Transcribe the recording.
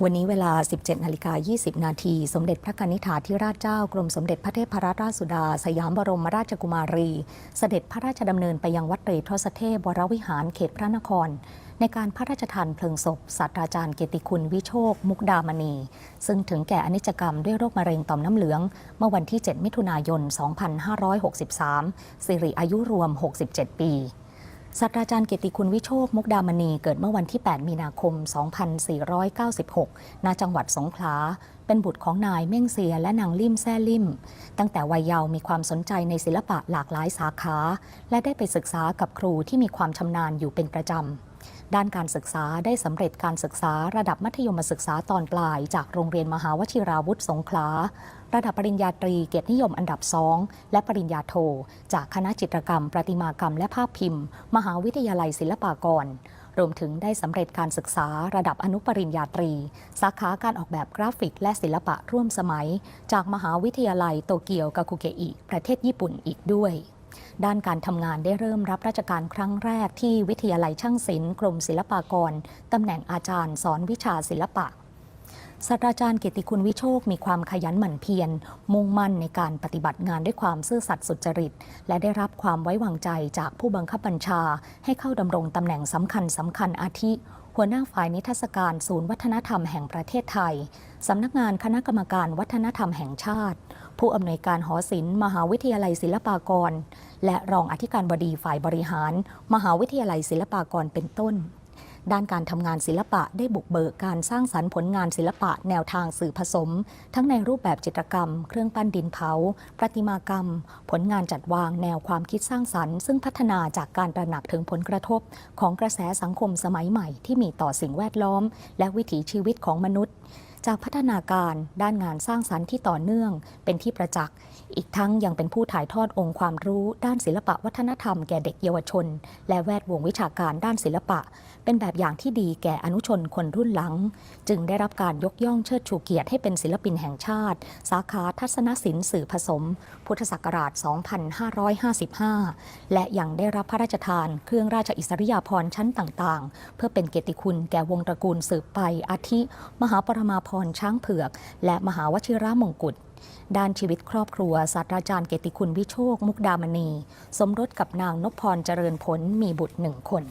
วันนี้เวลา 17นาฬิกา20 นาที สมเด็จพระนิธิาธิราชเจ้ากรมสมเด็จพระเทพรัตนราชสุดา สยามบรมราชกุมารี เสด็จพระราชดำเนินไปยังวัดตรทศเทพวรวิหารเขตพระนคร ในการพระราชทานเพลิงศพศาสตราจารย์เกติคุณวิโชค มุกดามณี ซึ่งถึงแก่อนิจกรรมด้วยโรคมะเร็งต่อมน้ำเหลือง เมื่อวันที่ 7 มิถุนายน 2563 สิริอายุรวม 67 ปี ศาสตราจารย์เกียรติคุณวิโชค มุกดามณี เกิดเมื่อวันที่ 8 มีนาคม 2496 ณ จังหวัดสงขลา เป็นบุตรของนายเม่งเซียและนางลิ่มแซ่ลิ่ม ตั้งแต่วัยเยาว์มีความสนใจในศิลปะหลากหลายสาขา และได้ไปศึกษากับครูที่มีความชำนาญอยู่เป็นประจำด้านการศึกษาได้สำเร็จการศึกษาระดับมัธยมศึกษาตอนปลาย จากโรงเรียนมหาวชิราวุธสงขลา ระดับปริญญาตรีเกียรตินิยมอันดับสองและปริญญาโท จากคณะจิตรกรรม ประติมากรรมและภาพพิมพ์ มหาวิทยาลัยศิลปากร รวมถึงได้สำเร็จการศึกษาระดับอนุปริญญาตรี สาขาการออกแบบกราฟิกและศิลปะร่วมสมัย จากมหาวิทยาลัยโตเกียวกาคุเกอิประเทศญี่ปุ่นอีกด้วยด้านการทำงานได้เริ่มรับราชการครั้งแรกที่วิทยาลัยช่างศิลป์กรมศิลปากร ตำแหน่งอาจารย์สอนวิชาศิลปะ ศาสตราจารย์เกียรติคุณวิโชค มีความขยันหมั่นเพียร มุ่งมั่นในการปฏิบัติงานด้วยความซื่อสัตย์สุจริต และได้รับความไว้วางใจจากผู้บังคับบัญชา ให้เข้าดำรงตำแหน่งสำคัญสำคัญอาทิ หัวหน้าฝ่ายนิทรรศการศูนย์วัฒนธรรมแห่งประเทศไทยสำนักงานคณะกรรมการวัฒนธรรมแห่งชาติ ผู้อำนวยการหอศิลป์มหาวิทยาลัยศิลปากร และรองอธิการบดีฝ่ายบริหาร มหาวิทยาลัยศิลปากรเป็นต้น ด้านการทำงานศิลปะได้บุกเบิกการสร้างสรรค์ผลงานศิลปะแนวทางสื่อผสม ทั้งในรูปแบบจิตรกรรม เครื่องปั้นดินเผา ประติมากรรม ผลงานจัดวางแนวความคิดสร้างสรรค์ ซึ่งพัฒนาจากการตระหนักถึงผลกระทบ ของกระแสสังคมสมัยใหม่ที่มีต่อสิ่งแวดล้อม และวิถีชีวิตของมนุษย์ จากพัฒนาการด้านงานสร้างสรรค์ที่ต่อเนื่อง เป็นที่ประจักษ์ อีกทั้งยังเป็นผู้ถ่ายทอดองค์ความรู้ด้านศิลปะวัฒนธรรมแก่เด็กเยาวชน และแวดวงวิชาการด้านศิลปะ เป็นแบบอย่างที่ดีแก่อนุชนคนรุ่นหลัง จึงได้รับการยกย่องเชิดชูเกียรติให้เป็นศิลปินแห่งชาติ สาขาทัศนศิลป์สื่อผสม พุทธศักราช 2555 และยังได้รับพระราชทาน เครื่องราชอิสริยาภรณ์ชั้นต่างๆ เพื่อเป็นเกียรติคุณแก่วงตระกูลสืบไปอาทิ มหาปรมาภรช้างเผือก และมหาวชิระมงกุฎด้านชีวิตครอบครัวศาสตราจารย์เกติคุณวิโชค มุกดามณี สมรสกับนางนพพรเจริญผลมีบุตรหนึ่งคน